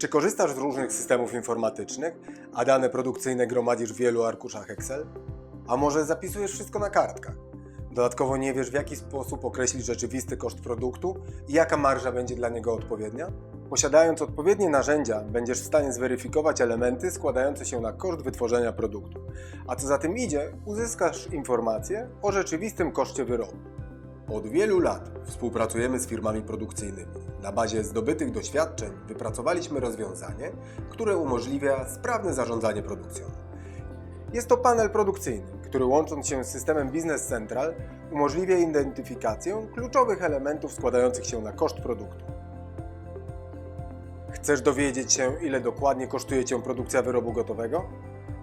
Czy korzystasz z różnych systemów informatycznych, a dane produkcyjne gromadzisz w wielu arkuszach Excel? A może zapisujesz wszystko na kartkach? Dodatkowo nie wiesz, w jaki sposób określić rzeczywisty koszt produktu i jaka marża będzie dla niego odpowiednia? Posiadając odpowiednie narzędzia, będziesz w stanie zweryfikować elementy składające się na koszt wytworzenia produktu. A co za tym idzie, uzyskasz informacje o rzeczywistym koszcie wyrobu. Od wielu lat współpracujemy z firmami produkcyjnymi. Na bazie zdobytych doświadczeń wypracowaliśmy rozwiązanie, które umożliwia sprawne zarządzanie produkcją. Jest to panel produkcyjny, który łącząc się z systemem Business Central umożliwia identyfikację kluczowych elementów składających się na koszt produktu. Chcesz dowiedzieć się, ile dokładnie kosztuje Cię produkcja wyrobu gotowego?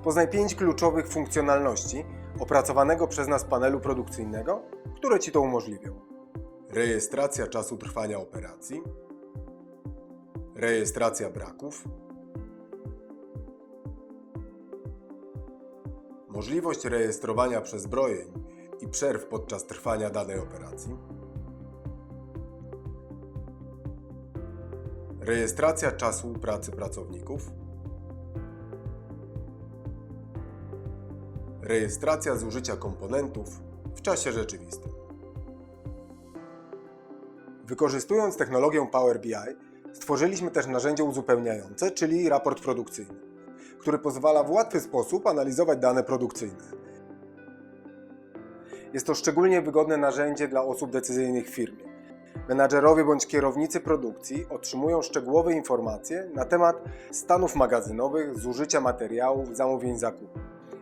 Poznaj pięć kluczowych funkcjonalności opracowanego przez nas panelu produkcyjnego, które Ci to umożliwią. Rejestracja czasu trwania operacji, rejestracja braków, możliwość rejestrowania przezbrojeń i przerw podczas trwania danej operacji, rejestracja czasu pracy pracowników, rejestracja zużycia komponentów w czasie rzeczywistym. Wykorzystując technologię Power BI, stworzyliśmy też narzędzie uzupełniające, czyli raport produkcyjny, który pozwala w łatwy sposób analizować dane produkcyjne. Jest to szczególnie wygodne narzędzie dla osób decyzyjnych w firmie. Menadżerowie bądź kierownicy produkcji otrzymują szczegółowe informacje na temat stanów magazynowych, zużycia materiałów, zamówień zakupu,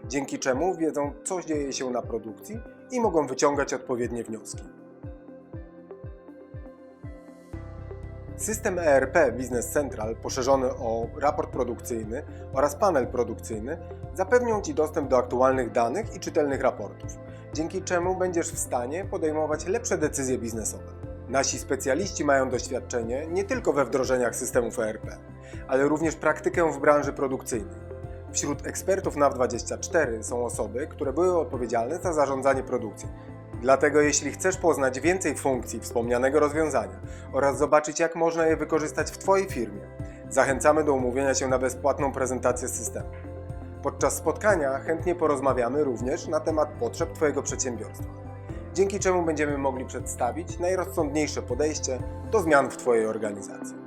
dzięki czemu wiedzą, co dzieje się na produkcji i mogą wyciągać odpowiednie wnioski. System ERP Business Central poszerzony o raport produkcyjny oraz panel produkcyjny zapewnią Ci dostęp do aktualnych danych i czytelnych raportów, dzięki czemu będziesz w stanie podejmować lepsze decyzje biznesowe. Nasi specjaliści mają doświadczenie nie tylko we wdrożeniach systemów ERP, ale również praktykę w branży produkcyjnej. Wśród ekspertów NAW24 są osoby, które były odpowiedzialne za zarządzanie produkcją. Dlatego jeśli chcesz poznać więcej funkcji wspomnianego rozwiązania oraz zobaczyć jak można je wykorzystać w Twojej firmie, zachęcamy do umówienia się na bezpłatną prezentację systemu. Podczas spotkania chętnie porozmawiamy również na temat potrzeb Twojego przedsiębiorstwa, dzięki czemu będziemy mogli przedstawić najrozsądniejsze podejście do zmian w Twojej organizacji.